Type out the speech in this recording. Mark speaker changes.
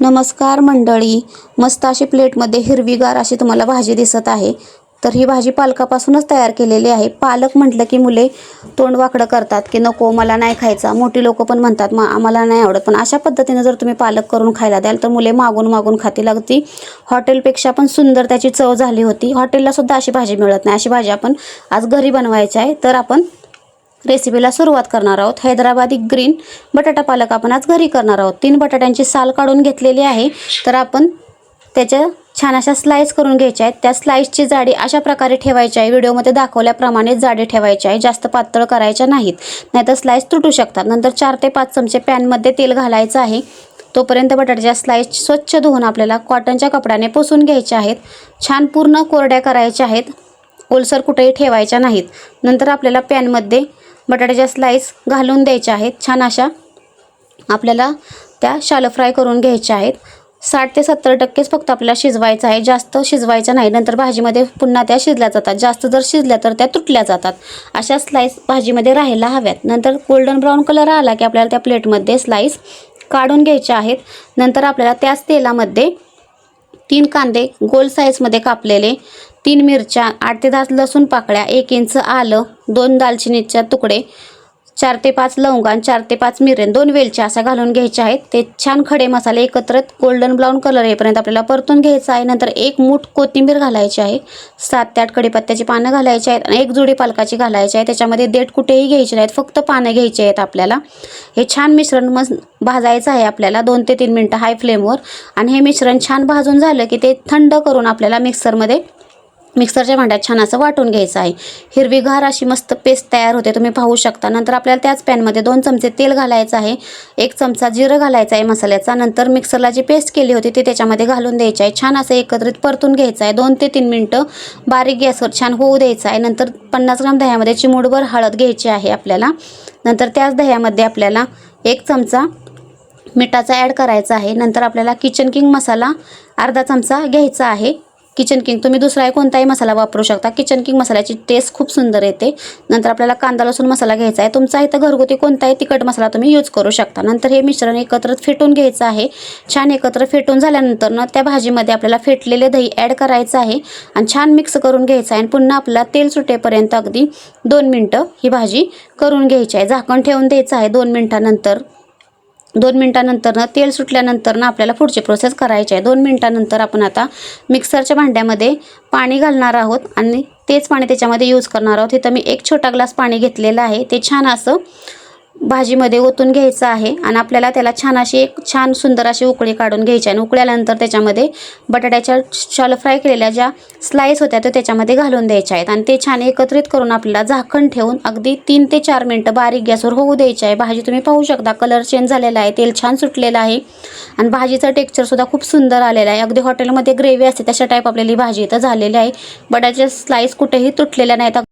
Speaker 1: नमस्कार मंडळी. मस्त अशी प्लेटमध्ये हिरवीगार अशी तुम्हाला भाजी दिसत आहे. तर ही भाजी पालकापासूनच तयार केलेली आहे. पालक म्हटलं की मुले तोंड वाकडं करतात की नको मला नाही खायचा. मोठी लोक पण म्हणतात मा आम्हाला नाही आवडत. पण अशा पद्धतीने जर तुम्ही पालक करून खायला द्याल तर मुले मागून मागून खातील. लागती हॉटेलपेक्षा पण सुंदर त्याची चव झाली होती. हॉटेलला सुद्धा अशी भाजी मिळत नाही. अशी भाजी आपण आज घरी बनवायची आहे. तर आपण रेसिपीला सुरुवात करणार आहोत. हैदराबादी ग्रीन बटाटा पालक आपण आज घरी करणार आहोत. तीन बटाट्यांची साल काढून घेतलेली आहे. तर आपण त्याच्या छान अशा स्लाईस करून घ्यायच्या आहेत. त्या स्लाईसची जाडी अशा प्रकारे ठेवायची आहे. व्हिडिओमध्ये दाखवल्याप्रमाणे जाडी ठेवायची आहे. जास्त पातळ करायच्या नाहीत. नाहीतर स्लाईस तुटू शकतात. नंतर चार ते पाच चमचे पॅनमध्ये तेल घालायचं आहे. तोपर्यंत बटाट्याच्या स्लाईस स्वच्छ धुवून आपल्याला कॉटनच्या कपड्याने पुसून घ्यायच्या आहेत. छान पूर्ण कोरड्या करायच्या आहेत. ओलसर कुठेही ठेवायच्या नाहीत. नंतर आपल्याला पॅनमध्ये बटाट्याच्या स्लाईस घालून द्यायच्या आहेत. छान अशा आपल्याला त्या शालो फ्राय करून घ्यायच्या आहेत. साठ ते सत्तर टक्केच फक्त आपल्याला शिजवायचं आहे. जास्त शिजवायचं नाही. नंतर भाजीमध्ये पुन्हा त्या शिजल्या जातात. जास्त जर शिजल्या तर त्या तुटल्या जातात. अशा स्लाईस भाजीमध्ये राहायला हव्यात. नंतर गोल्डन ब्राऊन कलर आला की आपल्याला त्या प्लेटमध्ये स्लाईस काढून घ्यायच्या आहेत. नंतर आपल्याला त्याच तेलामध्ये तीन कांदे गोल साईजमध्ये कापलेले तीन मिरच्या आठ ते दहा लसूण पाकळ्या एक इंच आलं दोन दालचिनीच्या तुकडे चार ते पाच लवंगान आणि चार ते पाच मिरेन दोन वेलच्या अशा घालून घ्यायच्या आहेत. ते छान खडे मसाले एकत्र गोल्डन ब्राऊन कलर येईपर्यंत आपल्याला परतून घ्यायचा आहे. नंतर एक मूठ कोथिंबीर घालायची आहे. सात ते आठ कडीपत्त्याची पानं घालायची आहेत आणि एक जुडी पालकाची घालायची आहे. त्याच्यामध्ये देठ कुठेही घ्यायचे नाहीत फक्त पानं घ्यायची आहेत आपल्याला. हे छान मिश्रण मग भाजायचं आहे आपल्याला दोन ते तीन मिनटं हाय फ्लेमवर आणि हे मिश्रण छान भाजून झालं की ते थंड करून आपल्याला मिक्सरमध्ये मिक्सरच्या भांड्यात छान असं वाटून घ्यायचं आहे. हिरवीगार अशी मस्त पेस्ट तयार होते तुम्ही पाहू शकता. नंतर आपल्याला त्याच पॅनमध्ये दोन चमचे तेल घालायचं आहे. एक चमचा जिरं घालायचा आहे मसाल्याचा. नंतर मिक्सरला जी पेस्ट केली होती ती त्याच्यामध्ये घालून द्यायची आहे. छान असं एकत्रित परतून घ्यायचं आहे. दोन ते तीन मिनटं बारीक गॅसवर छान होऊ द्यायचं आहे. नंतर पन्नास ग्राम दह्यामध्ये चिमूडभर हळद घ्यायची आहे आपल्याला. नंतर त्याच दह्यामध्ये आपल्याला एक चमचा मिठाचा ॲड करायचा आहे. नंतर आपल्याला किचन किंग मसाला अर्धा चमचा घ्यायचा आहे. किचन किंग तुम्ही दुसराही कोणताही मसाला वापरू शकता. किचन किंग मसाल्याची टेस्ट खूप सुंदर येते. नंतर आपल्याला कांदा लसूण मसाला घ्यायचा आहे. तुमचा इथं घरगुती कोणताही तिखट मसाला तुम्ही यूज करू शकता. नंतर हे मिश्रण एकत्र फेटून घ्यायचं आहे. छान एकत्र फेटून झाल्यानंतर ना त्या भाजीमध्ये आपल्याला फेटलेले दही ॲड करायचं आहे आणि छान मिक्स करून घ्यायचं आहे. आणि पुन्हा आपल्याला तेल सुटेपर्यंत अगदी दोन मिनटं ही भाजी करून घ्यायची आहे. झाकण ठेवून द्यायचं आहे दोन मिनटानंतर. दोन मिनटानंतर ना तेल सुटल्यानंतर ना आपल्याला पुढची प्रोसेस करायची आहे. दोन मिनटानंतर आपण आता मिक्सरच्या भांड्यामध्ये पाणी घालणार आहोत आणि तेच पाणी त्याच्यामध्ये यूज करणार आहोत. इथं मी एक छोटा ग्लास पाणी घेतलेलं आहे. ते छान असं भाजीमध्ये ओतून घ्यायचं आहे आणि आपल्याला त्याला छान अशी एक छान सुंदर अशी उकळी काढून घ्यायची आहे. आणि उकळल्यानंतर त्याच्यामध्ये बटाट्याच्या शाल फ्राय केलेल्या ज्या स्लाईस होत्या त्या त्याच्यामध्ये घालून द्यायच्या आहेत. आणि ते छान एकत्रित करून आपल्याला झाकण ठेवून अगदी तीन ते चार मिनटं बारीक गॅसवर होऊ द्यायची आहे. भाजी तुम्ही पाहू शकता कलर चेंज झालेला आहे तेल छान सुटलेलं आहे. आणि भाजीचं टेक्स्चरसुद्धा खूप सुंदर आलेलं आहे. अगदी हॉटेलमध्ये ग्रेव्ही असते तशा टाईप आपल्याला ही भाजी इथं झालेली आहे. बटाट्याच्या स्लाईस कुठेही तुटलेल्या नाहीत.